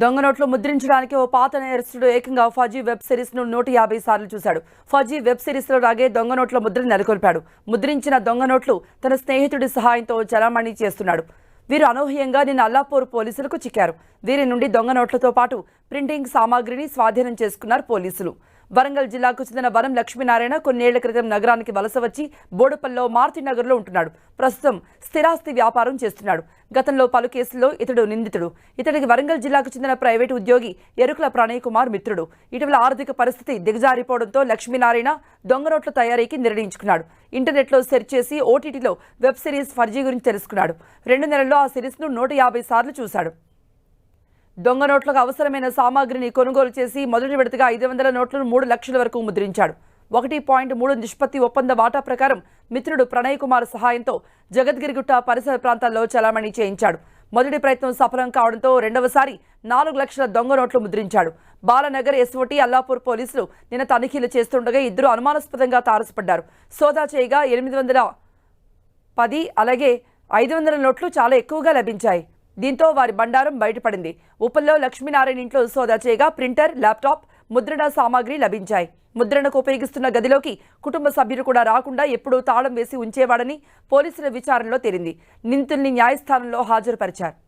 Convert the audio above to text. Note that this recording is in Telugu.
దొంగ నోట్లు ముద్రించడానికి ఓ పాత నేరస్తుడు ఏకంగా ఫజీ వెబ్ సిరీస్ను నూట యాభై సార్లు చూశాడు. ఫజీ వెబ్ సిరీస్లో రాగే దొంగ నోట్ల ముద్ర నెలకొల్పాడు. ముద్రించిన దొంగ నోట్లు తన స్నేహితుడి సహాయంతో చలామణి చేస్తున్నాడు. వీరు అనూహ్యంగా నిన్న అల్లాపూర్ పోలీసులకు చిక్కారు. వీరి నుండి దొంగ నోట్లతో పాటు ప్రింటింగ్ సామాగ్రిని స్వాధీనం చేసుకున్నారు పోలీసులు. వరంగల్ జిల్లాకు చెందిన వనం లక్ష్మీనారాయణ కొన్నేళ్ళ క్రితం నగరానికి వలస వచ్చి బోడుపల్లో మారుతి నగర్లో ఉంటున్నాడు. ప్రస్తుతం స్థిరాస్తి వ్యాపారం చేస్తున్నాడు. గతంలో పలు కేసుల్లో ఇతడు నిందితుడు. ఇతడికి వరంగల్ జిల్లాకు చెందిన ప్రైవేటు ఉద్యోగి ఎరుకుల ప్రణయ్ కుమార్ మిత్రుడు. ఇటీవల ఆర్థిక పరిస్థితి దిగజారిపోవడంతో లక్ష్మీనారాయణ దొంగ నోట్ల తయారీకి నిర్ణయించుకున్నాడు. ఇంటర్నెట్లో సెర్చ్ చేసి ఓటీటీలో వెబ్ సిరీస్ ఫర్జీ గురించి తెలుసుకున్నాడు. రెండు నెలల్లో ఆ సిరీస్ను నూట యాభై సార్లు చూశాడు. దొంగ నోట్లకు అవసరమైన సామాగ్రిని కొనుగోలు చేసి మొదటి విడతగా ఐదు వందల నోట్లను మూడు లక్షల వరకు ముద్రించాడు. ఒకటి పాయింట్ మూడు నిష్పత్తి ఒప్పంద వాటా ప్రకారం మిత్రుడు ప్రణయ్ కుమార్ సహాయంతో జగద్గిరిగుట్ట పరిసర ప్రాంతాల్లో చలామణి చేయించాడు. మొదటి ప్రయత్నం సఫలం కావడంతో రెండవసారి నాలుగు లక్షల దొంగ నోట్లు ముద్రించాడు. బాలనగర్ ఎస్ఓటి అల్లాపూర్ పోలీసులు నిన్న తనిఖీలు చేస్తుండగా ఇద్దరు అనుమానాస్పదంగా తారసపడ్డారు. సోదా చేయగా ఎనిమిది వందల పది అలాగే ఐదు వందల నోట్లు చాలా ఎక్కువగా లభించాయి. దీంతో వారి బండారం బయటపడింది. ఉప్పల్లో లక్ష్మీనారాయణ ఇంట్లో సోదా చేయగా ప్రింటర్ ల్యాప్టాప్ ముద్రణ సామాగ్రి లభించాయి. ముద్రణకు ఉపయోగిస్తున్న గదిలోకి కుటుంబ సభ్యులు కూడా రాకుండా ఎప్పుడూ తాళం వేసి ఉంచేవాడని పోలీసుల విచారణలో తేలింది. నిందితుల్ని న్యాయస్థానంలో హాజరుపరిచారు.